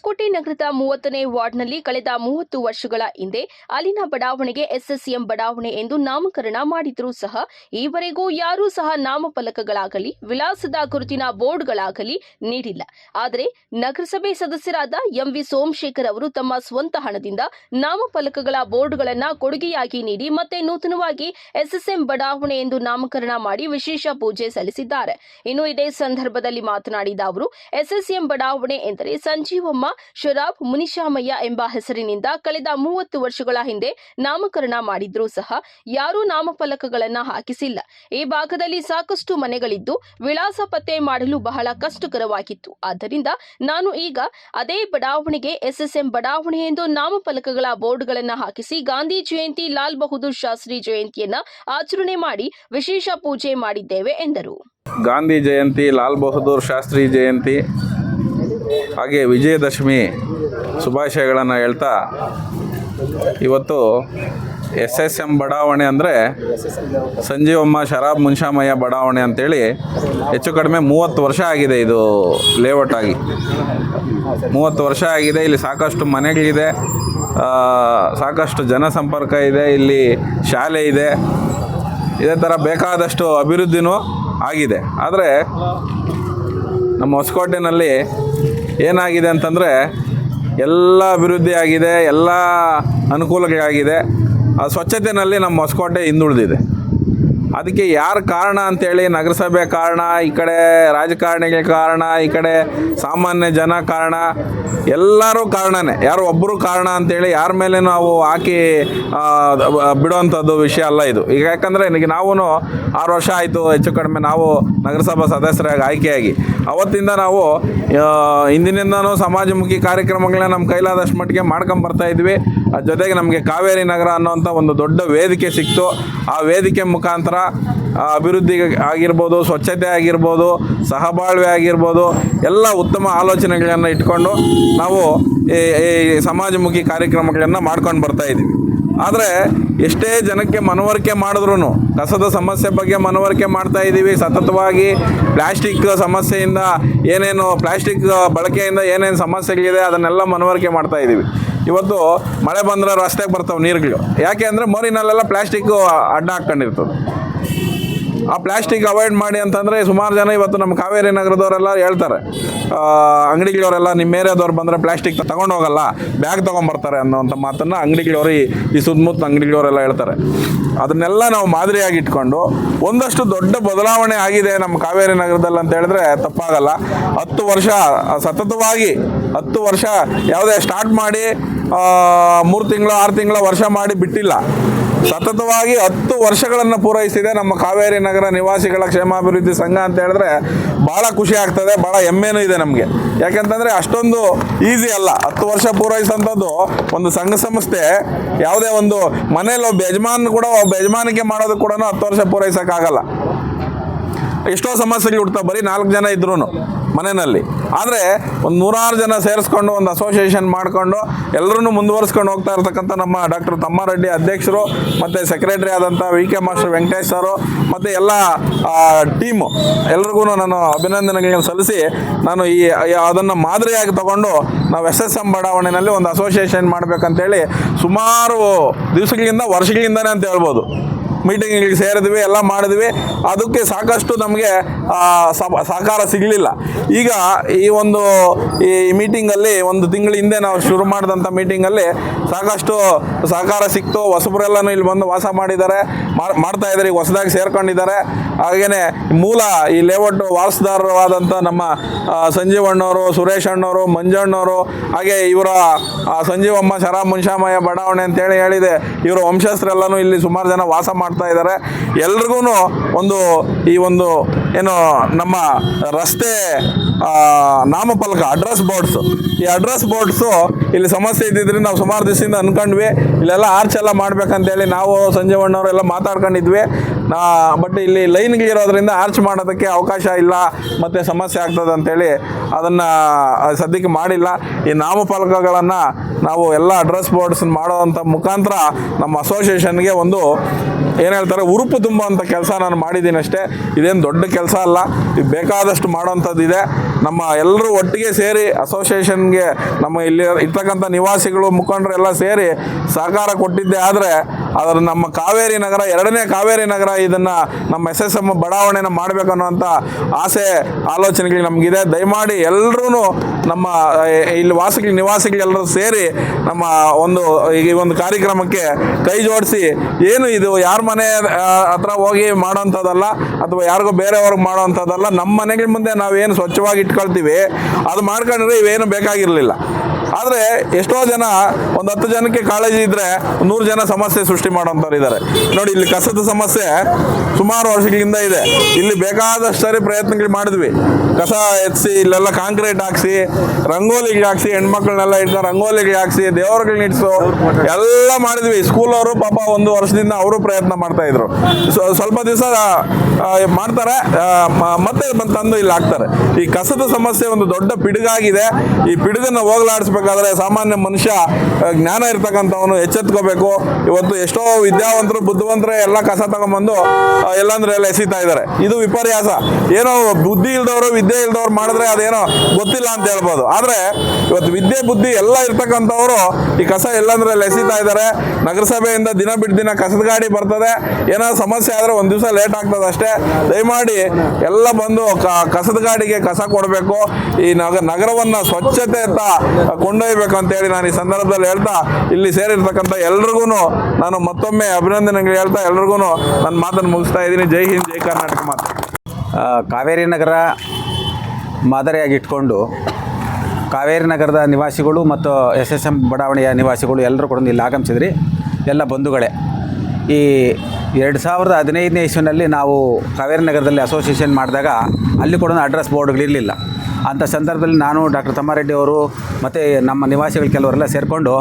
ಹೊಸಕೋಟೆ ನಗರದ ಮೂವತ್ತನೇ ವಾರ್ಡ್ನಲ್ಲಿ ಕಳೆದ ಮೂವತ್ತು ವರ್ಷಗಳ ಹಿಂದೆ ಅಲ್ಲಿನ ಬಡಾವಣೆಗೆ ಎಸ್ಎಸ್ಎಂ ಬಡಾವಣೆ ಎಂದು ನಾಮಕರಣ ಮಾಡಿದರೂ ಸಹ ಈವರೆಗೂ ಯಾರೂ ಸಹ ನಾಮಫಲಕಗಳಾಗಲಿ, ವಿಳಾಸದ ಗುರುತಿನ ಬೋರ್ಡ್ಗಳಾಗಲಿ ನೀಡಿಲ್ಲ. ಆದರೆ ನಗರಸಭೆ ಸದಸ್ಯರಾದ ಎಂವಿ ಸೋಮಶೇಖರ್ ಅವರು ತಮ್ಮ ಸ್ವಂತ ಹಣದಿಂದ ನಾಮಫಲಕಗಳ ಬೋರ್ಡ್ಗಳನ್ನು ಕೊಡುಗೆಯಾಗಿ ನೀಡಿ ಮತ್ತೆ ನೂತನವಾಗಿ ಎಸ್ಎಸ್ಎಂ ಬಡಾವಣೆ ಎಂದು ನಾಮಕರಣ ಮಾಡಿ ವಿಶೇಷ ಪೂಜೆ ಸಲ್ಲಿಸಿದ್ದಾರೆ. ಇನ್ನು ಇದೇ ಸಂದರ್ಭದಲ್ಲಿ ಮಾತನಾಡಿದ ಅವರು, ಎಸ್ಎಸ್ಎಂ ಬಡಾವಣೆ ಎಂದರೆ ಸಂಜೀವಮ್ಮ ಶರಾಬ್ ಮುನಿಶಾಮಯ್ಯ ಎಂಬ ಹೆಸರಿನಿಂದ ಕಳೆದ ಮೂವತ್ತು ವರ್ಷಗಳ ಹಿಂದೆ ನಾಮಕರಣ ಮಾಡಿದ್ರೂ ಸಹ ಯಾರೂ ನಾಮಫಲಕಗಳನ್ನ ಹಾಕಿಸಿಲ್ಲ. ಈ ಭಾಗದಲ್ಲಿ ಸಾಕಷ್ಟು ಮನೆಗಳಿದ್ದು ವಿಳಾಸ ಪತ್ತೆ ಮಾಡಲು ಬಹಳ ಕಷ್ಟಕರವಾಗಿತ್ತು. ಆದ್ದರಿಂದ ನಾನು ಈಗ ಅದೇ ಬಡಾವಣೆಗೆ ಎಸ್ಎಸ್ಎಂ ಬಡಾವಣೆ ಎಂದು ನಾಮಫಲಕಗಳ ಬೋರ್ಡ್ಗಳನ್ನು ಹಾಕಿಸಿ ಗಾಂಧಿ ಜಯಂತಿ, ಲಾಲ್ ಬಹದ್ದೂರ್ ಶಾಸ್ತ್ರಿ ಜಯಂತಿಯನ್ನ ಆಚರಣೆ ಮಾಡಿ ವಿಶೇಷ ಪೂಜೆ ಮಾಡಿದ್ದೇವೆ ಎಂದರು. ಗಾಂಧಿ ಜಯಂತಿ, ಲಾಲ್ ಬಹದ್ದೂರ್ ಶಾಸ್ತ್ರಿ ಜಯಂತಿ ಹಾಗೆ ವಿಜಯದಶಮಿ ಶುಭಾಶಯಗಳನ್ನು ಹೇಳ್ತಾ ಇವತ್ತು ಎಸ್ ಎಸ್ ಎಂ ಬಡಾವಣೆ ಅಂದರೆ ಸಂಜೀವಮ್ಮ ಶರಾಬ್ ಮುನ್ಷಾಮಯ್ಯ ಬಡಾವಣೆ ಅಂತೇಳಿ ಹೆಚ್ಚು ಕಡಿಮೆ ಮೂವತ್ತು ವರ್ಷ ಆಗಿದೆ ಇದು ಲೇಔಟ್ ಆಗಿ. ಮೂವತ್ತು ವರ್ಷ ಆಗಿದೆ, ಇಲ್ಲಿ ಸಾಕಷ್ಟು ಮನೆಗಳಿದೆ ಸಾಕಷ್ಟು ಜನಸಂಪರ್ಕ ಇದೆ, ಇಲ್ಲಿ ಶಾಲೆ ಇದೆ. ಇದೇ ಥರ ಬೇಕಾದಷ್ಟು ಅಭಿವೃದ್ಧಿನೂ ಆಗಿದೆ. ಆದರೆ ನಮ್ಮ ಹೊಸಕೋಟೆನಲ್ಲಿ ಏನಾಗಿದೆ ಅಂತಂದರೆ ಎಲ್ಲ ಅಭಿವೃದ್ಧಿ ಆಗಿದೆ ಎಲ್ಲ ಅನುಕೂಲಗಳಾಗಿದೆ. ಆ ಸ್ವಚ್ಛತೆಯಲ್ಲಿ ನಮ್ಮ ಹೊಸಕೋಟೆ ಹಿಂದುಳಿದಿದೆ. ಅದಕ್ಕೆ ಯಾರು ಕಾರಣ ಅಂತೇಳಿ ನಗರಸಭೆ ಕಾರಣ, ಈ ಕಡೆ ರಾಜಕಾರಣಿಗಳ ಕಾರಣ, ಈ ಕಡೆ ಸಾಮಾನ್ಯ ಜನ ಕಾರಣ, ಎಲ್ಲರೂ ಕಾರಣನೇ. ಯಾರು ಒಬ್ಬರು ಕಾರಣ ಅಂತೇಳಿ ಯಾರ ಮೇಲೆ ನಾವು ಹಾಕಿ ಬಿಡುವಂಥದ್ದು ವಿಷಯ ಅಲ್ಲ ಇದು. ಈಗ ಯಾಕಂದರೆ ಈಗ ನಾವು ಆರು ವರ್ಷ ಆಯಿತು, ಹೆಚ್ಚು ಕಡಿಮೆ ನಾವು ನಗರಸಭಾ ಸದಸ್ಯರಾಗಿ, ಆಯ್ಕೆಯಾಗಿ. ಅವತ್ತಿಂದ ನಾವು ಇಂದಿನಿಂದನೂ ಸಮಾಜಮುಖಿ ಕಾರ್ಯಕ್ರಮಗಳನ್ನ ನಮ್ಮ ಕೈಲಾದಷ್ಟು ಮಟ್ಟಿಗೆ ಮಾಡ್ಕೊಂಡು ಬರ್ತಾ ಇದ್ವಿ. ಜೊತೆಗೆ ನಮಗೆ ಕಾವೇರಿ ನಗರ ಅನ್ನೋಂಥ ಒಂದು ದೊಡ್ಡ ವೇದಿಕೆ ಸಿಕ್ತು. ಆ ವೇದಿಕೆ ಮುಖಾಂತರ ಅಭಿವೃದ್ಧಿ ಆಗಿರ್ಬೋದು, ಸ್ವಚ್ಛತೆ ಆಗಿರ್ಬೋದು, ಸಹಬಾಳ್ವೆ ಆಗಿರ್ಬೋದು, ಎಲ್ಲ ಉತ್ತಮ ಆಲೋಚನೆಗಳನ್ನು ಇಟ್ಕೊಂಡು ನಾವು ಈ ಸಮಾಜಮುಖಿ ಕಾರ್ಯಕ್ರಮಗಳನ್ನು ಮಾಡ್ಕೊಂಡು ಬರ್ತಾ ಇದ್ದೀವಿ. ಆದರೆ ಎಷ್ಟೇ ಜನಕ್ಕೆ ಮನವರಿಕೆ ಮಾಡಿದ್ರು ಕಸದ ಸಮಸ್ಯೆ ಬಗ್ಗೆ ಮನವರಿಕೆ ಮಾಡ್ತಾ ಇದ್ದೀವಿ. ಸತತವಾಗಿ ಪ್ಲಾಸ್ಟಿಕ್ ಸಮಸ್ಯೆಯಿಂದ ಏನೇನು, ಪ್ಲಾಸ್ಟಿಕ್ ಬಳಕೆಯಿಂದ ಏನೇನು ಸಮಸ್ಯೆಗಳಿದೆ ಅದನ್ನೆಲ್ಲ ಮನವರಿಕೆ ಮಾಡ್ತಾ ಇದ್ದೀವಿ. ಇವತ್ತು ಮಳೆ ಬಂದ್ರೆ ರಸ್ತೆಗೆ ಬರ್ತಾವೆ ನೀರುಗಳು. ಯಾಕೆ ಅಂದರೆ ಮೋರಿನಲ್ಲೆಲ್ಲ ಪ್ಲಾಸ್ಟಿಕ್ ಅಡ್ಡ ಹಾಕ್ಕೊಂಡಿರ್ತದೆ. ಆ ಪ್ಲಾಸ್ಟಿಕ್ ಅವಾಯ್ಡ್ ಮಾಡಿ ಅಂತಂದರೆ ಸುಮಾರು ಜನ ಇವತ್ತು ನಮ್ಮ ಕಾವೇರಿ ನಗರದವರೆಲ್ಲ ಹೇಳ್ತಾರೆ. ಅಂಗಡಿಗಳವರೆಲ್ಲ ನಿಮ್ಮ ಏರಿಯಾದವ್ರು ಬಂದರೆ ಪ್ಲಾಸ್ಟಿಕ್ ತಗೊಂಡು ಹೋಗಲ್ಲ ಬ್ಯಾಗ್ ತೊಗೊಂಬರ್ತಾರೆ ಅನ್ನೋಂಥ ಮಾತನ್ನು ಅಂಗಡಿಗಳವರು ಈ ಸುತ್ತಮುತ್ತ ಅಂಗಡಿಗಳವರೆಲ್ಲ ಹೇಳ್ತಾರೆ. ಅದನ್ನೆಲ್ಲ ನಾವು ಮಾದರಿಯಾಗಿ ಇಟ್ಕೊಂಡು ಒಂದಷ್ಟು ದೊಡ್ಡ ಬದಲಾವಣೆ ಆಗಿದೆ ನಮ್ಮ ಕಾವೇರಿ ನಗರದಲ್ಲಿ ಅಂತ ಹೇಳಿದ್ರೆ ತಪ್ಪಾಗಲ್ಲ. ಹತ್ತು ವರ್ಷ ಸತತವಾಗಿ ಹತ್ತು ವರ್ಷ ಯಾವುದೇ ಸ್ಟಾರ್ಟ್ ಮಾಡಿ ಮೂರು ತಿಂಗಳು, ಆರು ತಿಂಗಳ ವರ್ಷ ಮಾಡಿ ಬಿಟ್ಟಿಲ್ಲ. ಸತತವಾಗಿ ಹತ್ತು ವರ್ಷಗಳನ್ನು ಪೂರೈಸಿದೆ ನಮ್ಮ ಕಾವೇರಿ ನಗರ ನಿವಾಸಿಗಳ ಕ್ಷೇಮಾಭಿವೃದ್ಧಿ ಸಂಘ ಅಂತ ಹೇಳಿದ್ರೆ ಭಾಳ ಖುಷಿ ಆಗ್ತದೆ ಭಾಳ ಹೆಮ್ಮೆನೂ ಇದೆ ನಮಗೆ. ಯಾಕೆಂತಂದರೆ ಅಷ್ಟೊಂದು ಈಸಿ ಅಲ್ಲ. ಹತ್ತು ವರ್ಷ ಪೂರೈಸೋಂಥದ್ದು ಒಂದು ಸಂಘ ಸಂಸ್ಥೆ, ಯಾವುದೇ ಒಂದು ಮನೇಲಿ ಒಬ್ಬ ಯಜಮಾನ್ ಕೂಡ, ಒಬ್ಬ ಯಜಮಾನಿಕೆ ಮಾಡೋದು ಕೂಡ ಹತ್ತು ವರ್ಷ ಪೂರೈಸೋಕ್ಕಾಗಲ್ಲ. ಎಷ್ಟೋ ಸಮಸ್ಯೆಗಳು ಹುಡ್ತಾವೆ ಬರೀ ನಾಲ್ಕು ಜನ ಇದ್ರೂ ಮನೆಯಲ್ಲಿ. ಆದರೆ ಒಂದು ನೂರಾರು ಜನ ಸೇರಿಸ್ಕೊಂಡು, ಒಂದು ಅಸೋಸಿಯೇಷನ್ ಮಾಡಿಕೊಂಡು, ಎಲ್ಲರನ್ನೂ ಮುಂದುವರಿಸ್ಕೊಂಡು ಹೋಗ್ತಾ ಇರ್ತಕ್ಕಂಥ ನಮ್ಮ ಡಾಕ್ಟರ್ ತಮ್ಮಾರೆಡ್ಡಿ ಅಧ್ಯಕ್ಷರು, ಮತ್ತು ಸೆಕ್ರೆಟರಿ ಆದಂಥ ವಿ ಕೆ ಮಾಸ್ಟರ್ ವೆಂಕಟೇಶ್ ಸರು, ಮತ್ತು ಎಲ್ಲ ಟೀಮು ಎಲ್ರಿಗೂ ನಾನು ಅಭಿನಂದನೆಗಳನ್ನು ಸಲ್ಲಿಸಿ, ನಾನು ಈ ಅದನ್ನು ಮಾದರಿಯಾಗಿ ತಗೊಂಡು ನಾವು ಎಸ್ ಎಸ್ ಎಂ ಬಡಾವಣೆಯಲ್ಲಿ ಒಂದು ಅಸೋಸಿಯೇಷನ್ ಮಾಡಬೇಕಂತೇಳಿ ಸುಮಾರು ದಿವಸಗಳಿಂದ, ವರ್ಷಗಳಿಂದನೇ ಅಂತ ಹೇಳ್ಬೋದು. ಮೀಟಿಂಗಿಗೆ ಸೇರಿದ್ವಿ, ಎಲ್ಲ ಮಾಡಿದ್ವಿ. ಅದಕ್ಕೆ ಸಾಕಷ್ಟು ನಮಗೆ ಸಹಕಾರ ಸಿಗಲಿಲ್ಲ. ಈಗ ಈ ಒಂದು, ಈ ಮೀಟಿಂಗಲ್ಲಿ ಒಂದು ತಿಂಗಳ ಹಿಂದೆ ನಾವು ಶುರು ಮಾಡಿದಂಥ ಮೀಟಿಂಗಲ್ಲಿ ಸಾಕಷ್ಟು ಸಹಕಾರ ಸಿಕ್ತು. ಹೊಸಬರೆಲ್ಲನೂ ಇಲ್ಲಿ ಬಂದು ವಾಸ ಮಾಡಿದ್ದಾರೆ. ಮಾಡ್- ಮಾಡ್ತಾ ಇದ್ದಾರೆ, ಈಗ ಹೊಸದಾಗಿ ಸೇರ್ಕೊಂಡಿದ್ದಾರೆ. ಹಾಗೆಯೇ ಮೂಲ ಈ ಲೇಔಟ್ ವಾರಸುದಾರರಾದಂಥ ನಮ್ಮ ಸಂಜೀವಣ್ಣವರು ಸುರೇಶ್ ಅಣ್ಣವರು ಮಂಜಣ್ಣವರು ಹಾಗೆ ಇವರ ಸಂಜೀವಮ್ಮ ಶರಾ ಮುನ್ಶಾಮಯ್ಯ, ಬಡಾವಣೆ ಅಂತೇಳಿ ಹೇಳಿದೆ. ಇವರ ವಂಶಸ್ಥರೆಲ್ಲನೂ ಇಲ್ಲಿ ಸುಮಾರು ಜನ ವಾಸ ಮಾಡ್ತಾ ಇದ್ದಾರೆ. ಎಲ್ರಿಗೂ ಒಂದು ಈ ಒಂದು ಏನು ನಮ್ಮ ರಸ್ತೆ ನಾಮಫಲಕ ಅಡ್ರೆಸ್ ಬೋರ್ಡ್ಸು ಈ ಅಡ್ರೆಸ್ ಬೋರ್ಡ್ಸು ಇಲ್ಲಿ ಸಮಸ್ಯೆ ಇದ್ದಿದ್ರೆ ನಾವು ಸುಮಾರು ದಿವಸದಿಂದ ಅನ್ಕೊಂಡ್ವಿ. ಇಲ್ಲೆಲ್ಲ ಆರ್ಚ್ ಎಲ್ಲ ಮಾಡ್ಬೇಕಂತೇಳಿ ನಾವು ಸಂಜೀವಣ್ಣವರೆಲ್ಲ ಮಾತಾಡ್ಕೊಂಡಿದ್ವಿ. ನಾ ಬಟ್ ಇಲ್ಲಿ ಲೈನ್ಗಳಿರೋದ್ರಿಂದ ಆರ್ಚ್ ಮಾಡೋದಕ್ಕೆ ಅವಕಾಶ ಇಲ್ಲ, ಮತ್ತು ಸಮಸ್ಯೆ ಆಗ್ತದೆ ಅಂತೇಳಿ ಅದನ್ನು ಸದ್ಯಕ್ಕೆ ಮಾಡಿಲ್ಲ. ಈ ನಾಮಫಲಕಗಳನ್ನು ನಾವು ಎಲ್ಲ ಅಡ್ರೆಸ್ ಬೋರ್ಡ್ಸ್ ಮಾಡೋವಂಥ ಮುಖಾಂತರ ನಮ್ಮ ಅಸೋಸಿಯೇಷನ್ಗೆ ಒಂದು, ಏನು ಹೇಳ್ತಾರೆ, ಉರುಪು ತುಂಬುವಂಥ ಕೆಲಸ ನಾನು ಮಾಡಿದ್ದೀನಿ ಅಷ್ಟೇ. ಇದೇನು ದೊಡ್ಡ ಕೆಲಸ ಅಲ್ಲ, ಇದು ಬೇಕಾದಷ್ಟು ಮಾಡೋವಂಥದ್ದಿದೆ ನಮ್ಮ ಎಲ್ಲರೂ ಒಟ್ಟಿಗೆ ಸೇರಿ ಅಸೋಸಿಯೇಷನ್ಗೆ ನಮ್ಮ ಇಲ್ಲಿ ಇರ್ತಕ್ಕಂಥ ನಿವಾಸಿಗಳು ಮುಖಂಡರು ಎಲ್ಲ ಸೇರಿ ಸಹಕಾರ ಕೊಟ್ಟಿದ್ದೆ ಆದರೆ ಅದರ ನಮ್ಮ ಕಾವೇರಿ ನಗರ, ಎರಡನೇ ಕಾವೇರಿ ನಗರ ಇದನ್ನು ನಮ್ಮ ಎಸ್ ಎಸ್ ಎಂ ಬಡಾವಣೆನ ಮಾಡಬೇಕು ಅನ್ನುವಂಥ ಆಸೆ ಆಲೋಚನೆಗಳು ನಮಗಿದೆ. ದಯಮಾಡಿ ಎಲ್ಲರೂ ನಮ್ಮ ಇಲ್ಲಿ ವಾಸಿಗಳು ನಿವಾಸಿಗಳೆಲ್ಲರೂ ಸೇರಿ ನಮ್ಮ ಒಂದು, ಈ ಒಂದು ಕಾರ್ಯಕ್ರಮಕ್ಕೆ ಕೈ ಜೋಡಿಸಿ, ಏನು ಇದು ಯಾರ ಮನೆ ಹತ್ರ ಹೋಗಿ ಮಾಡೋವಂಥದ್ದಲ್ಲ, ಅಥವಾ ಯಾರಿಗೂ ಬೇರೆಯವ್ರಿಗೆ ಮಾಡೋವಂಥದ್ದಲ್ಲ ನಮ್ಮ ಮನೆಗಳ ಮುಂದೆ ನಾವೇನು ಸ್ವಚ್ಛವಾಗಿ ಇಟ್ಕೊಳ್ತೀವಿ, ಅದು ಮಾಡ್ಕೊಂಡ್ರೆ ಇವೇನು ಬೇಕಾಗಿರಲಿಲ್ಲ. ಆದರೆ ಎಷ್ಟೋ ಜನ, ಒಂದು ಹತ್ತು ಜನಕ್ಕೆ ಕಾಳಜಿ ಇದ್ದರೆ ನೂರು ಜನ ಸಮಸ್ಯೆ ಸೃಷ್ಟಿ ಮಾಡೋಂಥವ್ರು ಇದ್ದಾರೆ ನೋಡಿ, ಇಲ್ಲಿ ಕಸದ ಸಮಸ್ಯೆ ಸುಮಾರು ವರ್ಷಗಳಿಂದ ಇದೆ. ಇಲ್ಲಿ ಬೇಕಾದಷ್ಟು ಸರಿ ಪ್ರಯತ್ನಗಳು ಮಾಡಿದ್ವಿ. ಕಸ ಎತ್ಸಿ, ಇಲ್ಲೆಲ್ಲ ಕಾಂಕ್ರೀಟ್ ಹಾಕ್ಸಿ, ರಂಗೋಲಿಗೆ ಹಾಕ್ಸಿ, ಹೆಣ್ಮಕ್ಳನ್ನೆಲ್ಲ ಇಟ್ಟ ರಂಗೋಲಿಗೆ ಹಾಕ್ಸಿ ದೇವರುಗಳನ್ನ ಇಡ್ಸು, ಎಲ್ಲ ಮಾಡಿದ್ವಿ. ಸ್ಕೂಲ್ ಅವರು ಪಾಪ ಒಂದು ವರ್ಷದಿಂದ ಅವರು ಪ್ರಯತ್ನ ಮಾಡ್ತಾ ಇದ್ರು. ಸ್ವ- ಸ್ವಲ್ಪ ದಿವಸ ಮಾಡ್ತಾರೆ ಮತ್ತೆ ತಂದು ಇಲ್ಲಿ ಹಾಕ್ತಾರೆ. ಈ ಕಸದ ಸಮಸ್ಯೆ ಒಂದು ದೊಡ್ಡ ಪಿಡುಗಾಗಿದೆ. ಈ ಪಿಡುಗನ್ನ ಹೋಗಲಾಡಿಸ್ಬೇಕಾದ್ರೆ ಸಾಮಾನ್ಯ ಮನುಷ್ಯ ಜ್ಞಾನ ಇರ್ತಕ್ಕಂಥವನು ಎಚ್ಚೆತ್ಕೋಬೇಕು. ಇವತ್ತು ಎಷ್ಟೋ ವಿದ್ಯಾವಂತರು, ಬುದ್ಧಿವಂತರೇ ಎಲ್ಲ ಕಸ ತಗೊಂಬಂದು ಎಲ್ಲಂದ್ರೆ ಎಲ್ಲ ಎಸಿತಾ ಇದ್ದಾರೆ. ಇದು ವಿಪರ್ಯಾಸ. ಏನೋ ಬುದ್ಧಿ ಇಲ್ದವರು ವಿದ್ಯೆ ಇಲ್ದವ್ರು ಮಾಡಿದ್ರೆ ಅದೇನೋ ಗೊತ್ತಿಲ್ಲ ಅಂತ ಹೇಳ್ಬೋದು. ಆದರೆ ಇವತ್ತು ವಿದ್ಯೆ ಬುದ್ಧಿ ಎಲ್ಲ ಇರ್ತಕ್ಕಂಥವ್ರು ಈ ಕಸ ಎಲ್ಲಂದ್ರೆ ಲೆಸಿತಾ ಇದ್ದಾರೆ. ನಗರಸಭೆಯಿಂದ ದಿನ ಬಿಟ್ಟು ದಿನ ಕಸದ ಗಾಡಿ ಬರ್ತದೆ. ಏನಾದ್ರು ಸಮಸ್ಯೆ ಆದರೆ ಒಂದು ದಿವಸ ಲೇಟ್ ಆಗ್ತದೆ ಅಷ್ಟೇ. ದಯಮಾಡಿ ಎಲ್ಲ ಬಂದು ಕಸದ ಗಾಡಿಗೆ ಕಸ ಕೊಡಬೇಕು. ಈ ನಗ, ನಗರವನ್ನು ಸ್ವಚ್ಛತೆಯತ್ತ ಕೊಂಡೊಯ್ಬೇಕು ಅಂತೇಳಿ ನಾನು ಈ ಸಂದರ್ಭದಲ್ಲಿ ಹೇಳ್ತಾ ಇಲ್ಲಿ ಸೇರಿರ್ತಕ್ಕಂಥ ಎಲ್ರಿಗೂ ನಾನು ಮತ್ತೊಮ್ಮೆ ಅಭಿನಂದನೆಗಳು ಹೇಳ್ತಾ ಎಲ್ರಿಗೂ ನನ್ನ ಮಾತನ್ನು ಮುಗಿಸ್ತಾ ಇದ್ದೀನಿ. ಜೈ ಹಿಂದ್, ಜೈ ಕರ್ನಾಟಕ ಮಾತು. ಕಾವೇರಿ ನಗರ ಮಾದರಿಯಾಗಿ ಇಟ್ಕೊಂಡು ಕಾವೇರಿ ನಗರದ ನಿವಾಸಿಗಳು ಮತ್ತು ಎಸ್ ಎಸ್ ಎಂ ಬಡಾವಣೆಯ ನಿವಾಸಿಗಳು ಎಲ್ಲರೂ ಕೂಡ ಇಲ್ಲಿ ಆಗಮಿಸಿದ್ರಿ. ಎಲ್ಲ ಬಂಧುಗಳೇ. ಈ ಎರಡು ಸಾವಿರದ ಹದಿನೈದನೇ ಇಸ್ವಿನಲ್ಲಿ ನಾವು ಕಾವೇರಿ ನಗರದಲ್ಲಿ ಅಸೋಸಿಯೇಷನ್ ಮಾಡಿದಾಗ ಅಲ್ಲಿ ಕೂಡ ಅಡ್ರೆಸ್ ಬೋರ್ಡ್ಗಳಿರಲಿಲ್ಲ ಅಂಥ ಸಂದರ್ಭದಲ್ಲಿ ನಾನು ಡಾಕ್ಟರ್ ತಮ್ಮಾರೆಡ್ಡಿ ಅವರು ಮತ್ತು ನಮ್ಮ ನಿವಾಸಿಗಳು ಕೆಲವರೆಲ್ಲ ಸೇರಿಕೊಂಡು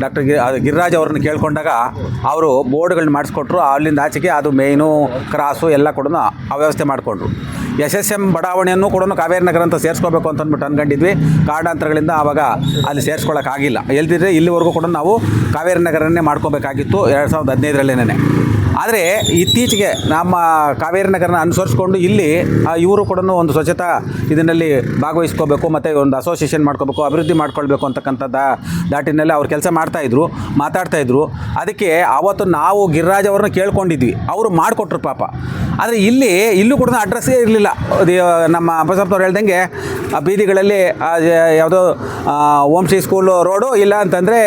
ಡಾಕ್ಟರ್ ಗಿ ಗಿರಿರಾಜ್ ಅವ್ರನ್ನ ಕೇಳಿಕೊಂಡಾಗ ಅವರು ಬೋರ್ಡ್ಗಳನ್ನ ಮಾಡಿಸ್ಕೊಟ್ರು. ಅಲ್ಲಿಂದ ಆಚೆಗೆ ಅದು ಮೇಯ್ನು, ಕ್ರಾಸು ಎಲ್ಲ ಕೂಡ ಅವ್ಯವಸ್ಥೆ ಮಾಡಿಕೊಂಡ್ರು. ಎಸ್ ಎಸ್ ಎಂ ಬಡಾವಣೆಯನ್ನು ಕೂಡ ಕಾವೇರಿ ನಗರ ಅಂತ ಸೇರಿಸ್ಕೋಬೇಕು ಅಂತ ಅಂದ್ಬಿಟ್ಟು ಅನ್ಕೊಂಡಿದ್ವಿ ಕಾರಣಾಂತರಗಳಿಂದ ಆವಾಗ ಅಲ್ಲಿ ಸೇರಿಸ್ಕೊಳ್ಳೋಕ್ಕಾಗಿಲ್ಲ ಎಲ್ದಿದ್ರೆ ಇಲ್ಲಿವರೆಗೂ ಕೂಡ ನಾವು ಕಾವೇರಿ ನಗರನ್ನೇ ಮಾಡ್ಕೋಬೇಕಾಗಿತ್ತು ಎರಡು ಸಾವಿರದ ಹದಿನೈದರಲ್ಲೇನೆ ಆದರೆ ಇತ್ತೀಚೆಗೆ ನಮ್ಮ ಕಾವೇರಿ ನಗರನ ಅನುಸರಿಸ್ಕೊಂಡು ಇಲ್ಲಿ ಇವರು ಕೂಡ ಒಂದು ಸ್ವಚ್ಛತಾ ಇದರಲ್ಲಿ ಭಾಗವಹಿಸ್ಕೋಬೇಕು, ಮತ್ತು ಒಂದು ಅಸೋಸಿಯೇಷನ್ ಮಾಡ್ಕೋಬೇಕು, ಅಭಿವೃದ್ಧಿ ಮಾಡ್ಕೊಳ್ಬೇಕು ಅಂತಕ್ಕಂಥ ದ ದಾಟಿನಲ್ಲಿ ಅವ್ರು ಕೆಲಸ ಮಾಡ್ತಾಯಿದ್ರು ಮಾತಾಡ್ತಾಯಿದ್ರು ಅದಕ್ಕೆ ಆವತ್ತು ನಾವು ಗಿರಿರಾಜ್ ಅವ್ರನ್ನ ಕೇಳ್ಕೊಂಡಿದ್ವಿ. ಅವರು ಮಾಡಿಕೊಟ್ರು ಪಾಪ. ಆದರೆ ಇಲ್ಲಿ, ಇಲ್ಲೂ ಕೂಡ ಅಡ್ರೆಸ್ಸೇ ಇರಲಿಲ್ಲ. ನಮ್ಮ ಬಸಪ್ಪನವ್ರು ಹೇಳ್ದಂಗೆ, ಆ, ಬೀದಿಗಳಲ್ಲಿ ಯಾವುದೋ ಓಮ್ ಶ್ರೀ ಸ್ಕೂಲ್ ರೋಡು ಇಲ್ಲ ಅಂತಂದರೆ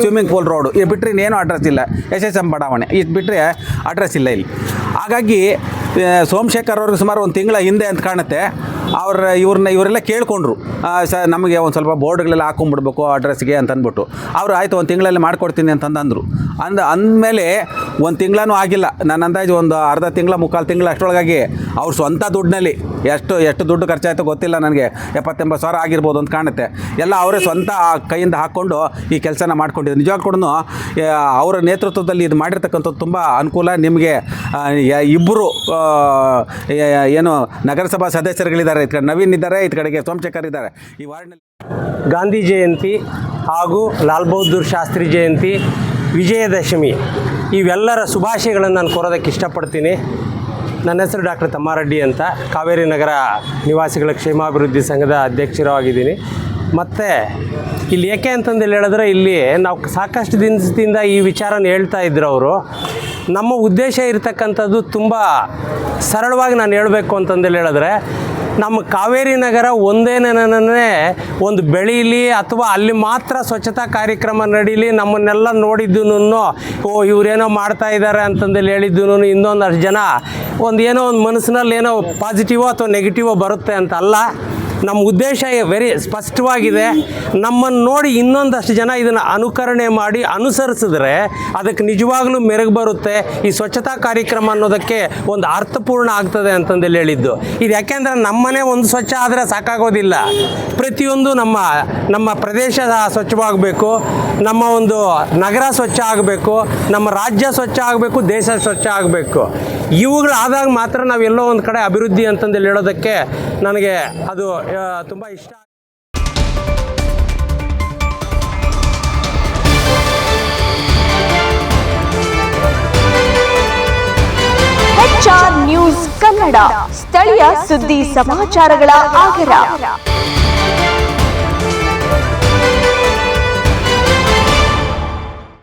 ಸ್ವಿಮ್ಮಿಂಗ್ ಪೂಲ್ ರೋಡು ಇದು ಬಿಟ್ಟರೆ ಇನ್ನೇನು ಅಡ್ರೆಸ್ ಇಲ್ಲ. ಎಸ್ ಎಸ್ ಎಂ ಬಡಾವಣೆ. ಇದು ಬಿಟ್ಟರೆ ಅಡ್ರೆಸ್ ಇಲ್ಲ ಇಲ್ಲಿ. ಹಾಗಾಗಿ ಸೋಮಶೇಖರ್ ಅವ್ರಿಗೆ ಸುಮಾರು ಒಂದು ತಿಂಗಳ ಹಿಂದೆ ಅಂತ ಕಾಣುತ್ತೆ. ಅವ್ರ ಇವ್ರನ್ನ ಇವರೆಲ್ಲ ಕೇಳ್ಕೊಂಡ್ರು. ಸ, ನಮಗೆ ಒಂದು ಸ್ವಲ್ಪ ಬೋರ್ಡ್ಗಳೆಲ್ಲ ಹಾಕೊಂಡ್ಬಿಡ್ಬೇಕು ಅಡ್ರೆಸ್ಗೆ ಅಂತ ಅಂದ್ಬಿಟ್ಟು ಅವರು ಆಯಿತು, ಒಂದು ತಿಂಗಳಲ್ಲಿ ಮಾಡ್ಕೊಡ್ತೀನಿ ಅಂತಂದು ಅಂದರು ಅಂದ, ಅಂದಮೇಲೆ ಒಂದು ತಿಂಗಳೂ ಆಗಿಲ್ಲ. ನನ್ನ ಅಂದಾಜು ಒಂದು ಅರ್ಧ ತಿಂಗಳ, ಮುಕ್ಕಾಲು ತಿಂಗಳು ಅಷ್ಟರೊಳಗಾಗಿ ಅವ್ರ ಸ್ವಂತ ದುಡ್ಡಿನಲ್ಲಿ ಎಷ್ಟು ಎಷ್ಟು ದುಡ್ಡು ಖರ್ಚಾಯಿತು ಗೊತ್ತಿಲ್ಲ ನನಗೆ. ಎಪ್ಪತ್ತೆಂಬತ್ತು ಸಾವಿರ ಆಗಿರ್ಬೋದು ಅಂತ ಕಾಣುತ್ತೆ. ಎಲ್ಲ ಅವರೇ ಸ್ವಂತ ಕೈಯಿಂದ ಹಾಕ್ಕೊಂಡು ಈ ಕೆಲಸನ ಮಾಡ್ಕೊಂಡಿದ್ದು ನಿಜವಾಗ ಕೂಡ ಅವರ ನೇತೃತ್ವದಲ್ಲಿ ಇದು ಮಾಡಿರ್ತಕ್ಕಂಥದ್ದು ತುಂಬ ಅನುಕೂಲ. ನಿಮಗೆ ಇಬ್ಬರು ಏನು ನಗರಸಭಾ ಸದಸ್ಯರುಗಳಿದ್ದಾರೆ ಈ ಕಡೆ ನವೀನ್ ಇದ್ದಾರೆ ಈ ಕಡೆಗೆ ಸೋಮಶೇಖರ್ ಇದ್ದಾರೆ. ಈ ವಾರ್ಡ್ನಲ್ಲಿ ಗಾಂಧಿ ಜಯಂತಿ ಹಾಗೂ ಲಾಲ್ ಬಹದ್ದೂರ್ ಶಾಸ್ತ್ರಿ ಜಯಂತಿ, ವಿಜಯದಶಮಿ, ಇವೆಲ್ಲರ ಶುಭಾಶಯಗಳನ್ನು ನಾನು ಕೋರೋದಕ್ಕೆ ಇಷ್ಟಪಡ್ತೀನಿ. ನನ್ನ ಹೆಸರು ಡಾಕ್ಟರ್ ತಮ್ಮಾರೆಡ್ಡಿ ಅಂತ. ಕಾವೇರಿ ನಗರ ನಿವಾಸಿಗಳ ಕ್ಷೇಮಾಭಿವೃದ್ಧಿ ಸಂಘದ ಅಧ್ಯಕ್ಷರೂ ಆಗಿದ್ದೀನಿ ಮತ್ತು ಇಲ್ಲಿ ಏಕೆ ಅಂತಂದೇಳಿ ಹೇಳಿದ್ರೆ ಇಲ್ಲಿ ನಾವು ಸಾಕಷ್ಟು ದಿನದಿಂದ ಈ ವಿಚಾರನ ಹೇಳ್ತಾ ಇದ್ರು ಅವರು. ನಮ್ಮ ಉದ್ದೇಶ ಇರತಕ್ಕಂಥದ್ದು ತುಂಬ ಸರಳವಾಗಿ ನಾನು ಹೇಳಬೇಕು ಅಂತಂದೇಳಿ ಹೇಳಿದ್ರೆ ನಮ್ಮ ಕಾವೇರಿ ನಗರ ಒಂದೇನೇ ಒಂದು ಬೆಳೀಲಿ ಅಥವಾ ಅಲ್ಲಿ ಮಾತ್ರ ಸ್ವಚ್ಛತಾ ಕಾರ್ಯಕ್ರಮ ನಡೀಲಿ, ನಮ್ಮನ್ನೆಲ್ಲ ನೋಡಿದ್ದು ಓ, ಇವರೇನೋ ಮಾಡ್ತಾ ಇದ್ದಾರೆ ಅಂತಂದೇಳಿ ಹೇಳಿದ್ದು ಇನ್ನೊಂದಷ್ಟು ಜನ ಒಂದು ಏನೋ ಒಂದು ಮನಸ್ಸಿನಲ್ಲಿ ಏನೋ ಪಾಸಿಟಿವೋ ಅಥವಾ ನೆಗೆಟಿವೋ ಬರುತ್ತೆ ಅಂತ ಅಲ್ಲ. ನಮ್ಮ ಉದ್ದೇಶ ವೆರಿ ಸ್ಪಷ್ಟವಾಗಿದೆ. ನಮ್ಮನ್ನು ನೋಡಿ ಇನ್ನೊಂದಷ್ಟು ಜನ ಇದನ್ನು ಅನುಕರಣೆ ಮಾಡಿ ಅನುಸರಿಸಿದ್ರೆ ಅದಕ್ಕೆ ನಿಜವಾಗ್ಲೂ ಮೆರಗು ಬರುತ್ತೆ. ಈ ಸ್ವಚ್ಛತಾ ಕಾರ್ಯಕ್ರಮ ಅನ್ನೋದಕ್ಕೆ ಒಂದು ಅರ್ಥಪೂರ್ಣ ಆಗ್ತದೆ ಅಂತಂದೇಳಿ ಹೇಳಿದ್ದು. ಇದು ಯಾಕೆಂದ್ರೆ ನಮ್ಮನೆ ಒಂದು ಸ್ವಚ್ಛ ಆದರೆ ಸಾಕಾಗೋದಿಲ್ಲ. ಪ್ರತಿಯೊಂದು ನಮ್ಮ ನಮ್ಮ ಪ್ರದೇಶ ಸ್ವಚ್ಛವಾಗಬೇಕು. ನಮ್ಮ ಒಂದು ನಗರ ಸ್ವಚ್ಛ ಆಗಬೇಕು. ನಮ್ಮ ರಾಜ್ಯ ಸ್ವಚ್ಛ ಆಗಬೇಕು. ದೇಶ ಸ್ವಚ್ಛ ಆಗಬೇಕು. ಇವುಗಳಾದಾಗ ಮಾತ್ರ ನಾವೆಲ್ಲೋ ಒಂದು ಕಡೆ ಅಭಿವೃದ್ಧಿ ಅಂತಂದೇಳಿ ಹೇಳೋದಕ್ಕೆ ನನಗೆ ಅದು ತುಂಬ ಇಷ್ಟ ನ್ಯೂಸ್ ಕನ್ನಡ ಸ್ಥಳೀಯ ಸುದ್ದಿ ಸಮಾಚಾರಗಳ ಆಗರ.